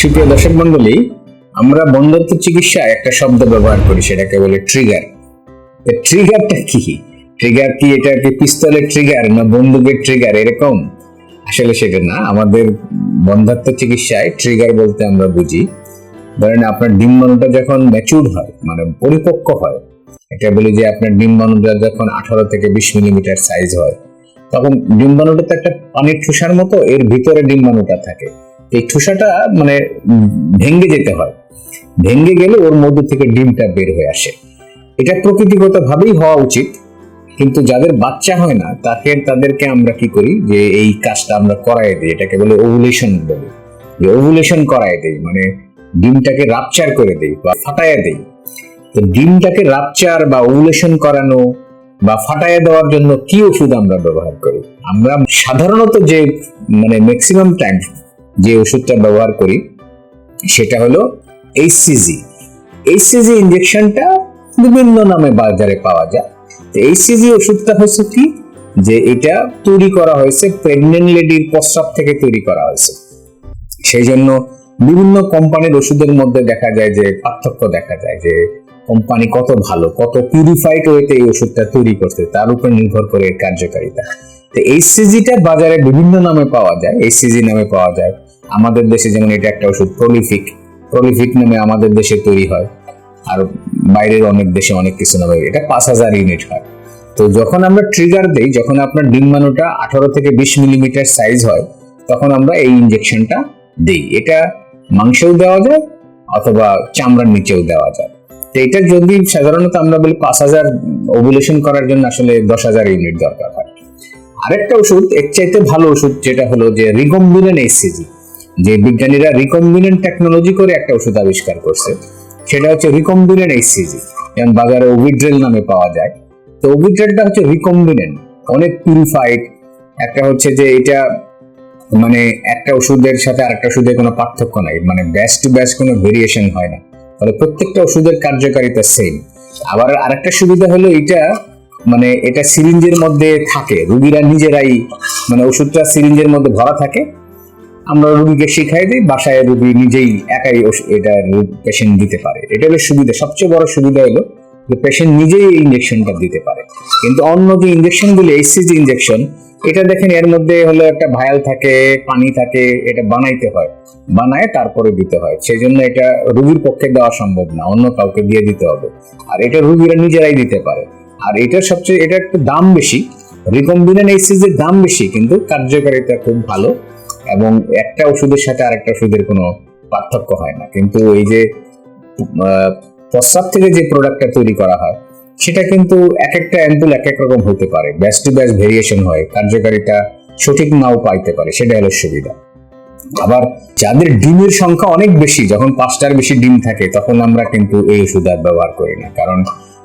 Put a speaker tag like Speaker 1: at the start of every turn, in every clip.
Speaker 1: সুপ্রিয় দর্শক মন্ডলী, আমরা বন্ধত্ব চিকিৎসায় একটা শব্দ ব্যবহার করি, সেটাকে বলে ট্রিগার ট্রিগারটা কি? ট্রিগার কি এটা কি পিস্তলের ট্রিগার না বন্দুকের ট্রিগার এরকম? আসলে সেটা না, আমাদের বন্ধাত্ম চিকিৎসায় ট্রিগার বলতে আমরা বুঝি। ধরেন আপনার ডিম্বাণুটা যখন ম্যাচুর হয় মানে পরিপক্ক হয়, এটা বলি যে আপনার ডিম্বাণুটা যখন আঠারো থেকে বিশ মিলিমিটার সাইজ হয়, তখন ডিম্বাণুটা তো একটা পানির ঠুসার মতো, এর ভিতরে ডিম্বাণুটা থাকে। এই ঠুসাটা মানে ভেঙ্গে যেতে হয়। ভেঙ্গে গেলে ওর মধ্যে থেকে ডিমটা বের হয়ে আসে। এটা প্রকৃতিগত ভাবেই হওয়া উচিত, কিন্তু যাদের বাচ্চা হয় না, তাকে তাদেরকে আমরা কি করি যে এই কাজটা আমরা করাই দিই, এটাকে বলে ওভুলেশন বলি। যে ওভুলেশন করাই দেই মানে ডিমটাকে রাপচার করে দেই বা ফাটাইয়া দেই। তো ডিমটাকে রাপচার বা ওভুলেশন করানো বা ফাটাইয়া দেওয়ার জন্য কি ওষুধ আমরা ব্যবহার করি? আমরা সাধারণত যে মানে ম্যাক্সিমাম টাইম যে ওষুধটা ব্যবহার করি, সেটা হলো এইচসিজি এইচসিজি ইনজেকশনটা বিভিন্ন নামে বাজারে পাওয়া যায়। তো এইচসিজি ওষুধটা হচ্ছে কি? যে এটা তৈরি করা হয়েছে প্রেগনেন্ট লেডির প্রস্রাব থেকে তৈরি করা হয়েছে। সেই জন্য বিভিন্ন কোম্পানির ওষুধের মধ্যে দেখা যায় যে, পার্থক্য দেখা যায় যে, কোম্পানি কত ভালো, কত পিউরিফাইড ওয়েতে এই ওষুধটা তৈরি করছে, তার উপর নির্ভর করে এর কার্যকারিতা। তো এইচসিজিটা বাজারে বিভিন্ন নামে পাওয়া যায় এইচসিজি নামে পাওয়া যায়। আমাদের দেশে যেমন এটা একটা ওষুধ প্রলিফিক প্রলিফিক নামে আমাদের দেশে তৈরি হয়। আর বাইরের অনেক দেশে অনেক কিছু নামে এটা পাঁচ হাজার ইউনিট হয়। তো যখন আমরা ট্রিগার দেই, যখন আপনার ডিম্বাণুটা আঠারো থেকে বিশ মিলিমিটার সাইজ হয়, তখন আমরা এই ইনজেকশনটা দিই। এটা মাংসেও দেওয়া যায় অথবা চামড়ার নিচেও দেওয়া যায়। তো এটা যদি সাধারণত আমরা বলি পাঁচ হাজার ওভুলেশন করার জন্য আসলে দশ হাজার ইউনিট দরকার হয়। আরেকটা ওষুধ, এর চাইতে ভালো ওষুধ যেটা হলো যে রিকম্বিনেন্ট এসিজি যে বিজ্ঞানীরা রিকম্বিনেন্ট টেকনোলজি করে একটা ওষুধ আবিষ্কার করছে, সেটা হচ্ছে রিকম্বিনেন্ট এইচসিজি যেমন বাজারে ওভিড্রেল নামে পাওয়া যায়। তো ওভিড্রেলটা হচ্ছে রিকম্বিনেন্ট অনেক পিউরিফাইড একটা হচ্ছে যে এটা মানে একটা ওষুধের সাথে আরেকটা ওষুধের কোনো পার্থক্য নাই মানে ব্যাচ টু ব্যাচ কোনো ভেরিয়েশন হয় না। ফলে প্রত্যেকটা ওষুধের কার্যকারিতা সেম আবার আরেকটা সুবিধা হলো এটা মানে এটা সিরিঞ্জের মধ্যে থাকে, রুগীরা নিজেরাই মানে ওষুধটা সিরিঞ্জের মধ্যে ভরা থাকে আমরা রুগীকে শিখাই দিই, বাসায় রুগী নিজেই একাই এটা পেশেন্ট দিতে পারে। এটা হলো সুবিধা, সবচেয়ে বড় সুবিধা হলো যে পেশেন্ট নিজেই এই ইঞ্জেকশনটা দিতে পারে। কিন্তু অন্য যে ইঞ্জেকশনগুলি এইচসিজি ইঞ্জেকশন এটা দেখেন এর মধ্যে হলো একটা ভায়াল থাকে, পানি থাকে, এটা বানাইতে হয়। বানায়, তারপরে দিতে হয়। সেই জন্য এটা রুগীর পক্ষে দেওয়া সম্ভব না, অন্য কাউকে দিয়ে দিতে হবে। আর এটা রুগীরা নিজেরাই দিতে পারে। আর এটার সবচেয়ে এটা একটু দাম বেশি। রিকম্বিনেন্ট এইচসিজির দাম বেশি, কিন্তু কার্যকারিতা খুব ভালো। এবং একটা ওষুধের সাথে আরেকটা ওষুধের কোনো পার্থক্য হয় না। কিন্তু এই যে প্রস্রাব থেকে যে প্রোডাক্টটা তৈরি করা হয়, সেটা কিন্তু এক একটা অ্যাম্পুল এক এক রকম হতে পারে। ব্যাচ টু ব্যাচ ভেরিয়েশন হয়, কার্যকারিতা সঠিক নাও পাইতে পারে সেটা হলো সুবিধা। আবার যাদের ডিমের সংখ্যা অনেক বেশি, যখন পাঁচটার বেশি ডিম থাকে, তখন আমরা কিন্তু এই ওষুধ আর ব্যবহার করি না। কারণ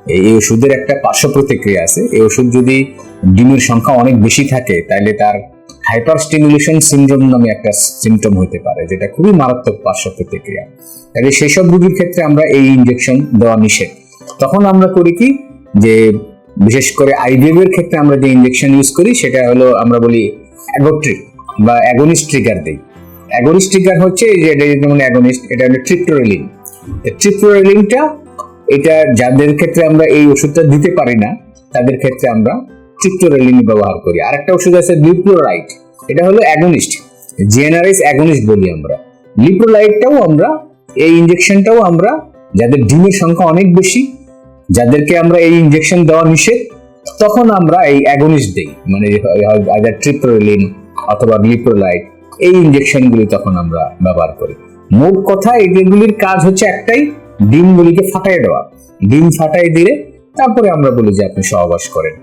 Speaker 1: এই ওষুধের একটা পার্শ্ব প্রতিক্রিয়া আছে। এই ওষুধ যদি ডিমের সংখ্যা অনেক বেশি থাকে তাহলে তার হাইপার স্টিমুলেশন সিনড্রোম নামে একটা সিমটম হতে পারে, যেটা খুবই মারাত্মক পার্শ্ব প্রতিক্রিয়া। তাহলে সেসব রোগীর ক্ষেত্রে আমরা এই ইনজেকশন দেওয়া নিষেধ। তখন আমরা করি কি? যে বিশেষ করে আইভিএফ এর ক্ষেত্রে আমরা যে ইনজেকশন ইউজ করি, সেটা হলো আমরা বলি অ্যাগোট্রিক বা অ্যাগোনিস্ট ট্রিগার দিই। অ্যাগোনিস্ট ট্রিগার হচ্ছে যে এটা যেমন অ্যাগোনিস্ট এটা হলো ট্রিপ্টোরেলিন ট্রিপ্টোরেলিনটা এটা যাদের ক্ষেত্রে আমরা এই ওষুধটা দিতে পারি না, তাদের ক্ষেত্রে আমরা ট্রিপ্টোরেলিন ব্যবহার করি। আরেকটা ওষুধ আছে লিপ্রোলাইট এটা হলো অ্যাগোনিস্ট জিএনআরএস অ্যাগোনিস্ট বলি আমরা। লিপ্রোলাইটটাও আমরা, এই ইনজেকশনটাও আমরা, যাদের ডিমের সংখ্যা অনেক বেশি, যাদেরকে আমরা এই ইনজেকশন দেওয়া নিষেধ, তখন আমরা এই অ্যাগোনিস্ট দেই। মানে আইদার ট্রিপ্টোরেলিন অথবা লিপ্রোলাইট এই ইনজেকশনগুলি তখন আমরা ব্যবহার করি। মোট কথা, এগুলির কাজ হচ্ছে একটাই, ডিমগুলিকে ফাটাই দেওয়া। ডিম ফাটাই দিলে তারপরে আমরা বলি যে আপনি সহবাস করেন।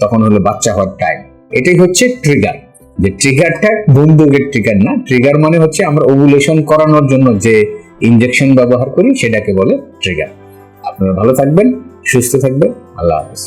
Speaker 1: তখন হলো বাচ্চা হওয়ার টাইম এটাই হচ্ছে ট্রিগার যে ট্রিগারটা বন্দুকের ট্রিগার না ট্রিগার মানে হচ্ছে আমরা ওভুলেশন করানোর জন্য যে ইঞ্জেকশন ব্যবহার করি, সেটাকে বলে ট্রিগার আপনারা ভালো থাকবেন, সুস্থ থাকবেন, আল্লাহ হাফিজ।